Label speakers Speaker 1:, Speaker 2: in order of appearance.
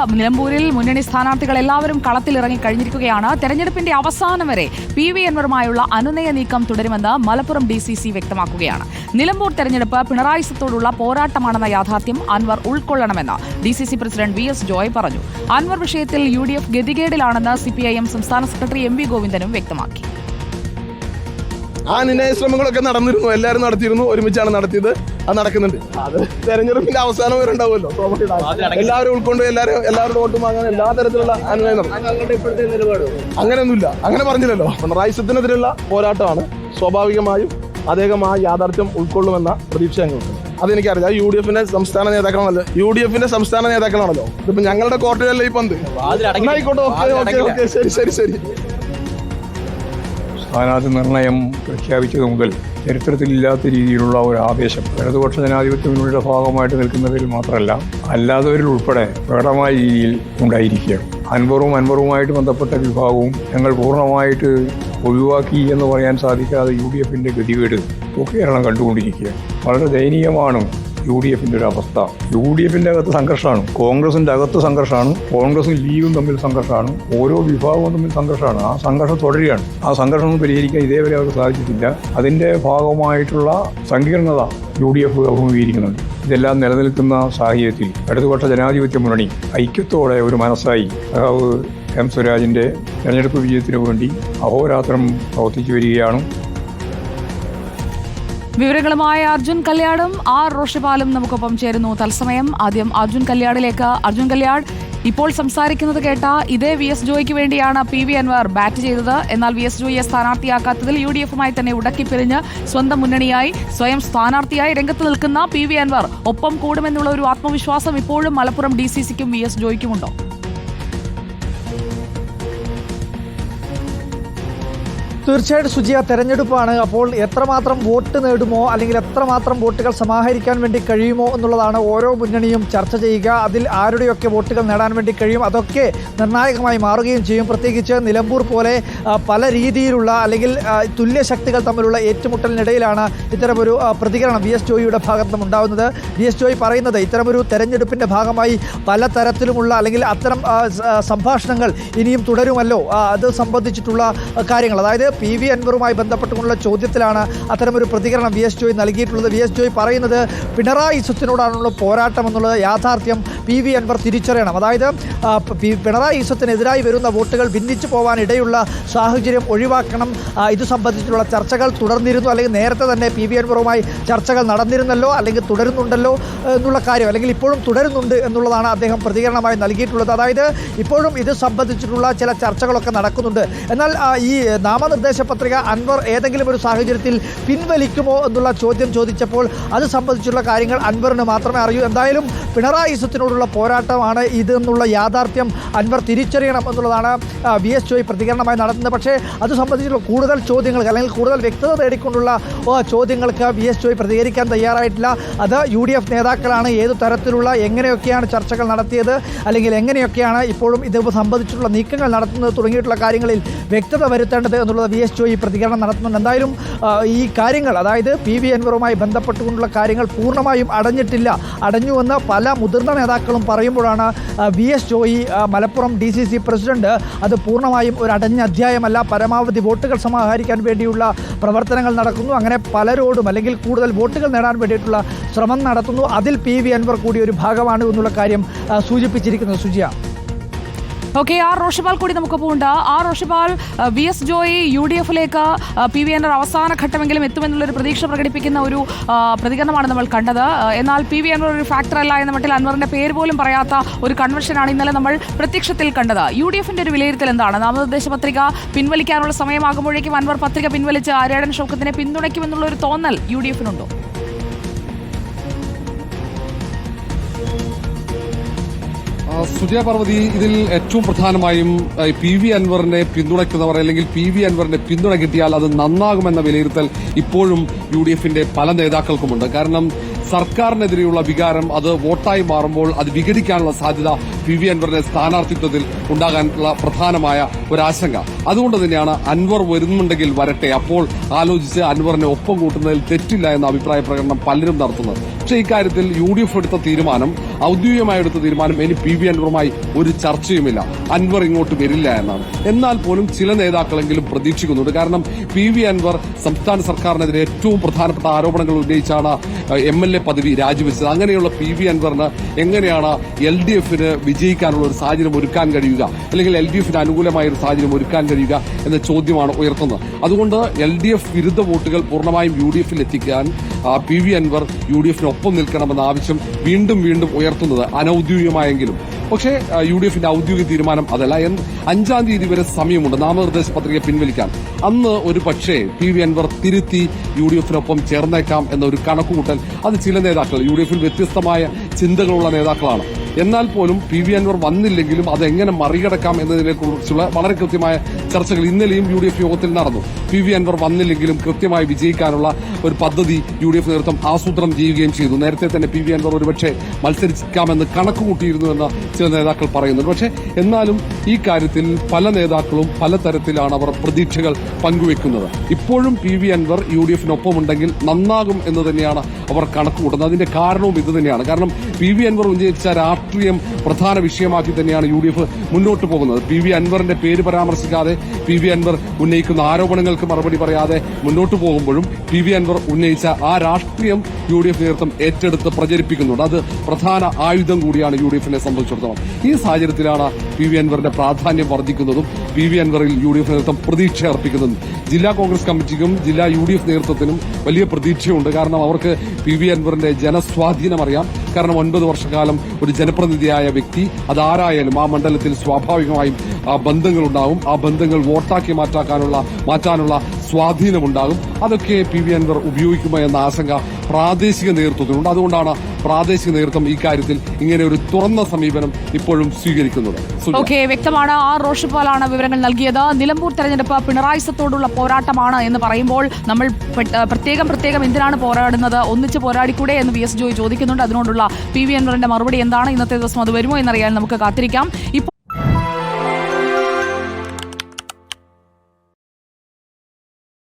Speaker 1: നിലമ്പൂരിൽ മുന്നണി സ്ഥാനാർത്ഥികൾ എല്ലാവരും കളത്തിലിറങ്ങി കഴിഞ്ഞിരിക്കുകയാണ്. തെരഞ്ഞെടുപ്പിന്റെ അവസാനം വരെ പി വി അൻവറുമായുള്ള അനുനയ നീക്കം തുടരുമെന്ന് മലപ്പുറം ഡി സി സി വ്യക്തമാക്കുകയാണ്. നിലമ്പൂർ തെരഞ്ഞെടുപ്പ് പിണറായി സത്തോടുള്ള പോരാട്ടമാണെന്ന യാഥാർത്ഥ്യം Anvar ഉൾക്കൊള്ളണമെന്ന് D C C president V S Joy പറഞ്ഞു. അൻവർ വിഷയത്തിൽ യു ഡി എഫ് ഗതികേടിലാണെന്ന് സി പി ഐ എം സംസ്ഥാന സെക്രട്ടറി എം വി ഗോവിന്ദനും വ്യക്തമാക്കി.
Speaker 2: ആ നിന്നയ ശ്രമങ്ങളൊക്കെ നടന്നിരുന്നു. എല്ലാവരും നടത്തിയിരുന്നു. ഒരുമിച്ചാണ് നടത്തിയത്. അത് നടക്കുന്നുണ്ട്. അത് തെരഞ്ഞെടുപ്പിന്റെ അവസാനം വരെ ഉണ്ടാവുമല്ലോ. എല്ലാവരും ഉൾക്കൊണ്ട് എല്ലാവരും എല്ലാവരും വോട്ടും വാങ്ങാൻ എല്ലാ തരത്തിലുള്ള അനുനയം അങ്ങനെയൊന്നുമില്ല. അങ്ങനെ പറഞ്ഞില്ലല്ലോ. പിണറായി സത്തിനെതിരെയുള്ള പോരാട്ടമാണ് സ്വാഭാവികമായും അദ്ദേഹം ആ യാഥാർത്ഥ്യം ഉൾക്കൊള്ളുമെന്ന പ്രതീക്ഷ ഞങ്ങൾക്ക്. അതെനിക്കറിയാം. യു ഡി എഫിന്റെ സംസ്ഥാന നേതാക്കളാണല്ലോ. യു ഡി എഫിന്റെ സംസ്ഥാന നേതാക്കളാണല്ലോ. ഇതിപ്പോ ഞങ്ങളുടെ കോട്ടയല്ലേ ഈ പന്ത്? ആയിക്കോട്ടെ ഓക്കെ ഓക്കെ ഓക്കെ. ശരി ശരി ശരി.
Speaker 3: സ്ഥാനാർത്ഥി നിർണയം പ്രഖ്യാപിച്ചത് മുതൽ ചരിത്രത്തിലില്ലാത്ത രീതിയിലുള്ള ഒരു ആവേശം ഇടതുപക്ഷ ജനാധിപത്യ മുന്നണിയുടെ ഭാഗമായിട്ട് നിൽക്കുന്നവരിൽ മാത്രമല്ല അല്ലാത്തവരിൽ ഉൾപ്പെടെ പ്രകടമായ രീതിയിൽ ഉണ്ടായിരിക്കുകയാണ്. അൻവറും അൻവറുമായിട്ട് ബന്ധപ്പെട്ട വിഭാഗവും ഞങ്ങൾ പൂർണമായിട്ട് ഒഴിവാക്കി എന്ന് പറയാൻ സാധിക്കാതെ യു ഡി എഫിന്റെ ഗതികേട് കേരളം കണ്ടുകൊണ്ടിരിക്കുകയാണ്. വളരെ ദയനീയമാണ് യു ഡി എഫിന്റെ ഒരു അവസ്ഥ. യു ഡി എഫിന്റെ അകത്ത് സംഘർഷമാണ്. കോൺഗ്രസിന്റെ അകത്ത് സംഘർഷമാണ്. കോൺഗ്രസും ലീഗും തമ്മിൽ സംഘർഷമാണ്. ഓരോ വിഭാഗവും തമ്മിൽ സംഘർഷമാണ്. ആ സംഘർഷം തുടരുകയാണ്. ആ സംഘർഷം പരിഹരിക്കാൻ ഇതേവരെ അവർക്ക് സാധിച്ചിട്ടില്ല. അതിന്റെ ഭാഗമായിട്ടുള്ള സങ്കീർണത യു ഡി എഫ് അഭിമുഖീകരിക്കുന്നുണ്ട്. ഇതെല്ലാം നിലനിൽക്കുന്ന സാഹചര്യത്തിൽ ഇടതുപക്ഷ ജനാധിപത്യ മുന്നണി ഐക്യത്തോടെ ഒരു മനസ്സായി സഖാവ് എം സ്വരാജിന്റെ തെരഞ്ഞെടുപ്പ് വിജയത്തിനു വേണ്ടി അഹോരാത്രം പ്രവർത്തിച്ചു വരികയാണ്.
Speaker 1: വിവരങ്ങളുമായി അർജുൻ കല്യാടും. ആർ റോഷിപാലും നമുക്കൊപ്പം ചേരുന്നു. തത്സമയം ആദ്യം അർജുൻ കല്യാടിലേക്ക്. അർജുൻ കല്യാട് ഇപ്പോൾ സംസാരിക്കുന്നത് കേട്ട ഇതേ വി എസ് ജോയ്ക്ക് വേണ്ടിയാണ് പി വി അൻവർ ബാറ്റ് ചെയ്തത്. എന്നാൽ വി എസ് ജോയിയെ സ്ഥാനാർത്ഥിയാക്കാത്തതിൽ യു ഡി എഫുമായി തന്നെ ഉടക്കിപ്പിരിഞ്ഞ് സ്വന്തം മുന്നണിയായി സ്വയം സ്ഥാനാർത്ഥിയായി രംഗത്ത് നിൽക്കുന്ന പി വി അൻവർ ഒപ്പം കൂടുമെന്നുള്ള ഒരു ആത്മവിശ്വാസം ഇപ്പോഴും മലപ്പുറം ഡി സി സിക്കും വി എസ് ജോയ്ക്കുമുണ്ടോ?
Speaker 4: തീർച്ചയായിട്ടും സുജിയ തെരഞ്ഞെടുപ്പാണ്. അപ്പോൾ എത്രമാത്രം വോട്ട് നേടുമോ അല്ലെങ്കിൽ എത്രമാത്രം വോട്ടുകൾ സമാഹരിക്കാൻ വേണ്ടി കഴിയുമോ എന്നുള്ളതാണ് ഓരോ മുന്നണിയും ചർച്ച ചെയ്യുക. അതിൽ ആരുടെയൊക്കെ വോട്ടുകൾ നേടാൻ വേണ്ടി കഴിയും അതൊക്കെ നിർണായകമായി മാറുകയും ചെയ്യും. പ്രത്യേകിച്ച് നിലമ്പൂർ പോലെ പല രീതിയിലുള്ള അല്ലെങ്കിൽ തുല്യ ശക്തികൾ തമ്മിലുള്ള ഏറ്റുമുട്ടലിനിടയിലാണ് ഇത്തരമൊരു പ്രതികരണം വി. എസ്. ജോയിയുടെ ഭാഗത്ത് നിന്നും ഉണ്ടാകുന്നത് വി. എസ്. ജോയി പറയുന്നത് ഇത്തരമൊരു തെരഞ്ഞെടുപ്പിന്റെ ഭാഗമായി പല തരത്തിലുമുള്ള അല്ലെങ്കിൽ അത്തരം സംഭാഷണങ്ങൾ ഇനിയും തുടരുമല്ലോ. അത് സംബന്ധിച്ചിട്ടുള്ള കാര്യങ്ങൾ. അതായത് പി വി അൻവറുമായി ബന്ധപ്പെട്ടുകൊണ്ടുള്ള ചോദ്യത്തിലാണ് അത്തരമൊരു പ്രതികരണം വി എസ് ജോയ് നൽകിയിട്ടുള്ളത്. വി എസ് ജോയ് പറയുന്നത് പിണറായി ഇസത്തിനോടാണുള്ള പോരാട്ടം എന്നുള്ളത് യാഥാർത്ഥ്യം. പി വി അൻവർ തിരിച്ചറിയണം. അതായത് പിണറായി ഇസത്തിനെതിരായി വരുന്ന വോട്ടുകൾ ഭിന്നിച്ചു പോകാനിടയുള്ള സാഹചര്യം ഒഴിവാക്കണം. ഇത് സംബന്ധിച്ചുള്ള ചർച്ചകൾ തുടർന്നിരുന്നു. അല്ലെങ്കിൽ നേരത്തെ തന്നെ പി വി അൻവറുമായി ചർച്ചകൾ നടന്നിരുന്നല്ലോ അല്ലെങ്കിൽ തുടരുന്നുണ്ടല്ലോ എന്നുള്ള കാര്യം അല്ലെങ്കിൽ ഇപ്പോഴും തുടരുന്നുണ്ട് എന്നുള്ളതാണ് അദ്ദേഹം പ്രതികരണമായി നൽകിയിട്ടുള്ളത്. അതായത് ഇപ്പോഴും ഇത് സംബന്ധിച്ചിട്ടുള്ള ചില ചർച്ചകളൊക്കെ നടക്കുന്നുണ്ട്. എന്നാൽ ഈ നാമനിർദ്ദേശ പത്രിക അൻവർ ഏതെങ്കിലും ഒരു സാഹചര്യത്തിൽ പിൻവലിക്കുമോ എന്നുള്ള ചോദ്യം ചോദിച്ചപ്പോൾ അത് സംബന്ധിച്ചുള്ള കാര്യങ്ങൾ അൻവറിന് മാത്രമേ അറിയൂ. എന്തായാലും പിണറായി ഇസത്തിനോടുള്ള പോരാട്ടമാണ് ഇത് എന്നുള്ള യാഥാർത്ഥ്യം അൻവർ തിരിച്ചറിയണം എന്നുള്ളതാണ് വി എസ് ജോയ് പ്രതികരണമായി നടത്തുന്നത് പക്ഷേ അത് സംബന്ധിച്ചുള്ള കൂടുതൽ ചോദ്യങ്ങൾക്ക് അല്ലെങ്കിൽ കൂടുതൽ വ്യക്തത തേടിക്കൊണ്ടുള്ള ചോദ്യങ്ങൾക്ക് വി എസ് ജോയ് പ്രതികരിക്കാൻ തയ്യാറായിട്ടില്ല. അത് യു ഡി എഫ് നേതാക്കളാണ് ഏത് തരത്തിലുള്ള എങ്ങനെയൊക്കെയാണ് ചർച്ചകൾ നടത്തിയത് അല്ലെങ്കിൽ എങ്ങനെയൊക്കെയാണ് ഇപ്പോഴും ഇത് സംബന്ധിച്ചുള്ള നീക്കങ്ങൾ നടത്തുന്നത് തുടങ്ങിയിട്ടുള്ള കാര്യങ്ങളിൽ വ്യക്തത വരുത്തേണ്ടത് എന്നുള്ളത് വി എസ് ജോയി പ്രതികരണം നടത്തുന്നുണ്ട്. എന്തായാലും ഈ കാര്യങ്ങൾ അതായത് പി വി അൻവറുമായി ബന്ധപ്പെട്ടുകൊണ്ടുള്ള കാര്യങ്ങൾ പൂർണമായും അടഞ്ഞിട്ടില്ല. അടഞ്ഞുവെന്ന് പല മുതിർന്ന നേതാക്കളും പറയുമ്പോഴാണ് V S Joy Malappuram D C C president അത് പൂർണമായും ഒരു അടഞ്ഞ അധ്യായമല്ല പരമാവധി വോട്ടുകൾ സമാഹരിക്കാൻ വേണ്ടിയുള്ള പ്രവർത്തനങ്ങൾ നടക്കുന്നു. അങ്ങനെ പലരോടും അല്ലെങ്കിൽ കൂടുതൽ വോട്ടുകൾ നേടാൻ വേണ്ടിയിട്ടുള്ള ശ്രമം നടത്തുന്നു. അതിൽ പി വി അൻവർ കൂടി ഒരു ഭാഗമാണ് എന്നുള്ള കാര്യം സൂചിപ്പിച്ചിരിക്കുന്നത്. സുജിയ.
Speaker 1: ഓക്കെ ആർ റോഷിപാൽ കൂടി നമുക്ക് പോകണ്ട R Roshipal V S Joy U D എഫിലേക്ക് പി വി എൻ അവസാന ഘട്ടമെങ്കിലും എത്തുമെന്നുള്ളൊരു പ്രതീക്ഷ പ്രകടിപ്പിക്കുന്ന ഒരു പ്രതികരണമാണ് നമ്മൾ കണ്ടത്. എന്നാൽ പി വി അൻവർ ഒരു ഫാക്ടർ അല്ല എന്ന മട്ടിൽ അൻവറിന്റെ പേര് പോലും പറയാത്ത ഒരു കൺവെൻഷനാണ് ഇന്നലെ നമ്മൾ പ്രത്യക്ഷത്തിൽ കണ്ടത്. യു ഡി എഫിന്റെ ഒരു വിലയിരുത്തൽ എന്താണ്? നാമനിർദ്ദേശ പത്രിക പിൻവലിക്കാനുള്ള സമയമാകുമ്പോഴേക്കും അൻവർ പത്രിക പിൻവലിച്ച് ആര്യാടൻ ഷൗക്കത്തിനെ പിന്തുണയ്ക്കുമെന്നുള്ള ഒരു തോന്നൽ യു ഡി എഫിനുണ്ടോ?
Speaker 5: സുജയ പാർവതി. ഇതിൽ ഏറ്റവും പ്രധാനമായും പി വി അൻവറിനെ പിന്തുണയ്ക്കുന്നവർ അല്ലെങ്കിൽ പി വി അൻവറിന്റെ പിന്തുണ കിട്ടിയാൽ അത് നന്നാകുമെന്ന വിലയിരുത്തൽ ഇപ്പോഴും യു ഡി എഫിന്റെ പല നേതാക്കൾക്കുമുണ്ട്. കാരണം സർക്കാരിനെതിരെയുള്ള വികാരം അത് വോട്ടായി മാറുമ്പോൾ അത് വിഘടിക്കാനുള്ള സാധ്യത പി വി അൻവറിന്റെ സ്ഥാനാർത്ഥിത്വത്തിൽ ഉണ്ടാകാനുള്ള പ്രധാനമായ ഒരാശങ്ക. അതുകൊണ്ട് തന്നെയാണ് അൻവർ വരുന്നുണ്ടെങ്കിൽ വരട്ടെ. അപ്പോൾ ആലോചിച്ച് അൻവറിനെ ഒപ്പം കൂട്ടുന്നതിൽ തെറ്റില്ല എന്ന അഭിപ്രായ പ്രകടനം പലരും നടത്തുന്നത്. പക്ഷേ ഇക്കാര്യത്തിൽ യു ഡി എഫ് എടുത്ത തീരുമാനം ഔദ്യോഗികമായി എടുത്ത തീരുമാനം ഇനി പി വി അൻവറുമായി ഒരു ചർച്ചയുമില്ല. അൻവർ ഇങ്ങോട്ട് വരില്ല എന്നാണ്. എന്നാൽ പോലും ചില നേതാക്കളെങ്കിലും പ്രതീക്ഷിക്കുന്നുണ്ട്. കാരണം പി വി അൻവർ സംസ്ഥാന സർക്കാരിനെതിരെ ഏറ്റവും പ്രധാനപ്പെട്ട ആരോപണങ്ങൾ ഉന്നയിച്ചാണ് എം എൽ എ പദവി രാജിവെച്ചത്. അങ്ങനെയുള്ള പി വി അൻവറിന് എങ്ങനെയാണ് എൽ ഡി എഫിന് വിജയിക്കാനുള്ള ഒരു സാഹചര്യം ഒരുക്കാൻ കഴിയുക? അല്ലെങ്കിൽ എൽ ഡി എഫിന് അനുകൂലമായ ഒരു സാഹചര്യം ഒരുക്കാൻ കഴിയുക എന്ന ചോദ്യമാണ് ഉയർത്തുന്നത്. അതുകൊണ്ട് എൽ ഡി എഫ് വിരുദ്ധ വോട്ടുകൾ പൂർണമായും യു ഡി എഫിൽ എത്തിക്കാൻ P V Anvar U D എഫിനൊപ്പം നിൽക്കണമെന്ന ആവശ്യം വീണ്ടും വീണ്ടും ഉയർത്തുന്നത് അനൌദ്യോഗികമായെങ്കിലും. പക്ഷേ യു ഡി എഫിന്റെ ഔദ്യോഗിക തീരുമാനം അതല്ല. അഞ്ചാം തീയതി വരെ സമയമുണ്ട്. നാമനിർദ്ദേശ പത്രിക പിൻവലിക്കാൻ. അന്ന് ഒരു പക്ഷേ പി വി അൻവർ തിരുത്തി യു ഡി എഫിനൊപ്പം ചേർന്നേക്കാം എന്നൊരു കണക്കുകൂട്ടൽ. അത് ചില നേതാക്കൾ യു ഡി എഫിൽ വ്യത്യസ്തമായ ചിന്തകളുള്ള നേതാക്കളാണ്. എന്നാൽ പോലും പി വി അൻവർ വന്നില്ലെങ്കിലും അത് എങ്ങനെ മറികടക്കാം എന്നതിനെക്കുറിച്ചുള്ള വളരെ കൃത്യമായ ചർച്ചകൾ ഇന്നലെയും യു ഡി എഫ് യോഗത്തിൽ നടന്നു. പി വി അൻവർ വന്നില്ലെങ്കിലും കൃത്യമായി വിജയിക്കാനുള്ള ഒരു പദ്ധതി യു ഡി എഫ് നേതൃത്വം ആസൂത്രണം ചെയ്യുകയും ചെയ്തു. നേരത്തെ തന്നെ പി വി അൻവർ ഒരുപക്ഷെ മത്സരിക്കാമെന്ന് കണക്കുകൂട്ടിയിരുന്നു എന്ന് ചില നേതാക്കൾ പറയുന്നുണ്ട്. പക്ഷേ എന്നാലും ഈ കാര്യത്തിൽ പല നേതാക്കളും പലതരത്തിലാണ് അവർ പ്രതീക്ഷകൾ പങ്കുവെക്കുന്നത്. ഇപ്പോഴും P V Anvar U D എഫിനൊപ്പമുണ്ടെങ്കിൽ നന്നാകും എന്ന് തന്നെയാണ് അവർ കണക്ക് കൂട്ടുന്നത് അതിന്റെ കാരണവും ഇത് തന്നെയാണ്. കാരണം പി വി അൻവർ ഉന്നയിച്ച രാഷ്ട്രീയം പ്രധാന വിഷയമാക്കി തന്നെയാണ് യു ഡി എഫ് മുന്നോട്ട് പോകുന്നത്. പി വി അൻവറിന്റെ പേര് പരാമർശിക്കാതെ പി വി അൻവർ ഉന്നയിക്കുന്ന ആരോപണങ്ങൾക്ക് മറുപടി പറയാതെ മുന്നോട്ട് പോകുമ്പോഴും പി വി അൻവർ ഉന്നയിച്ച ആ രാഷ്ട്രീയം യു ഡി എഫ് നേതൃത്വം ഏറ്റെടുത്ത് പ്രചരിപ്പിക്കുന്നുണ്ട്. അത് പ്രധാന ആയുധം കൂടിയാണ് യു ഡി എഫിനെ സംബന്ധിച്ചിടത്തോളം. ഈ സാഹചര്യത്തിലാണ് പി വി അൻവറിന്റെ പ്രാധാന്യം വർദ്ധിക്കുന്നതും പി വി അൻവറിൽ യു ഡി എഫ് നേതൃത്വം പ്രതീക്ഷ അർപ്പിക്കുന്നതും. ജില്ലാ കോൺഗ്രസ് കമ്മിറ്റിക്കും ജില്ലാ യു ഡി എഫ് നേതൃത്വത്തിനും വലിയ പ്രതീക്ഷയുണ്ട്. കാരണം അവർക്ക് പി വി അൻവറിന്റെ ജനസ്വാധീനം അറിയാം. കാരണം ഒൻപത് വർഷക്കാലം ഒരു ജനപ്രതിനിധിയായ വ്യക്തി. അതാരായാലും ആ മണ്ഡലത്തിൽ സ്വാഭാവികമായും ആ ബന്ധങ്ങളുണ്ടാവും. ആ ബന്ധങ്ങൾ വോട്ടാക്കി മാറ്റാക്കാനുള്ള മാറ്റാനുള്ള സ്വാധീനമുണ്ടാകും. അതൊക്കെ പി വി അൻവർ ഉപയോഗിക്കുമോ എന്ന ആശങ്ക പ്രാദേശിക നേതൃത്വത്തിനുണ്ട്. അതുകൊണ്ടാണ് പ്രാദേശിക നേതൃത്വം ഇക്കാര്യത്തിൽ ഇങ്ങനെ ഒരു തുറന്ന സമീപനം ഇപ്പോഴും സ്വീകരിക്കുന്നത്.
Speaker 1: ഓക്കെ വ്യക്തമാണ്. ആർ റോഷിപ്പാലാണ് വിവരങ്ങൾ നൽകിയത്. നിലമ്പൂർ തെരഞ്ഞെടുപ്പ് പിണറായി സത്തോടുള്ള പോരാട്ടമാണ് എന്ന് പറയുമ്പോൾ നമ്മൾ പ്രത്യേകം പ്രത്യേകം എന്തിനാണ് പോരാടുന്നത്? ഒന്നിച്ച് പോരാടിക്കൂടെ എന്ന് വി എസ് ജോയി ചോദിക്കുന്നുണ്ട്. അതിനോടുള്ള പി വി അൻവറിന്റെ മറുപടി എന്താണ്? ഇന്നത്തെ ദിവസം അത് വരുമോ എന്നറിയാൻ നമുക്ക് കാത്തിരിക്കാം. ഇപ്പോൾ